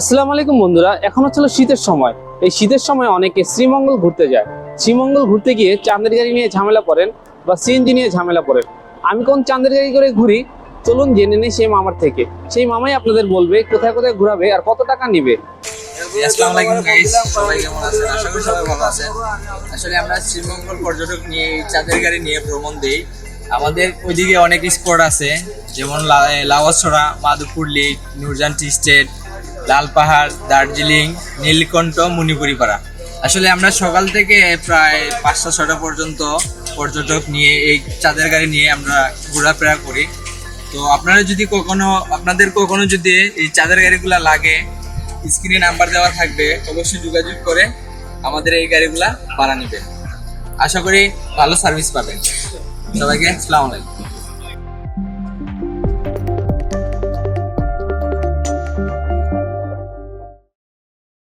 আসসালামু আলাইকুম বন্ধুরা, এখন হচ্ছে হলো শীতের সময়। এই শীতের সময় অনেকে শ্রীমঙ্গল ঘুরতে যায়। শ্রীমঙ্গল ঘুরতে গিয়ে চাঁদের গাড়ি নিয়ে ঝামেলা পড়েন বা সিএনজি নিয়ে ঝামেলা পড়েন। আমি কোন চাঁদের গাড়ি করে ঘুরি? চলুন জেনে নিই সেই মামার থেকে। সেই মামাই আপনাদের বলবে কোথায় কোথায় ঘোরাবে আর কত টাকা নিবে। আসলে আমরা শ্রীমঙ্গল পর্যটক নিয়ে চাঁদের গাড়ি নিয়ে ভ্রমণ দিই। আমাদের ওইদিকে অনেক স্পট আছে, যেমন Lawachara, Madhabpur lake Nurjahan tea estate লাল পাহাড়, দার্জিলিং, নীলকণ্ঠ মণিপুরি পাড়া আসলে আমরা সকাল থেকে প্রায় পাঁচটা ছটা পর্যন্ত পর্যটক নিয়ে, এই চাঁদের গাড়ি নিয়ে আমরা ঘোরাফেরা করি। তো আপনারা যদি কখনো, আপনাদের কখনো যদি এই চাঁদের গাড়িগুলা লাগে, স্ক্রিনে নাম্বার দেওয়া থাকবে, অবশ্যই যোগাযোগ করে আমাদের এই গাড়িগুলা ভাড়া নেবেন। আশা করি ভালো সার্ভিস পাবেন। সবাইকে আসসালামু আলাইকুম।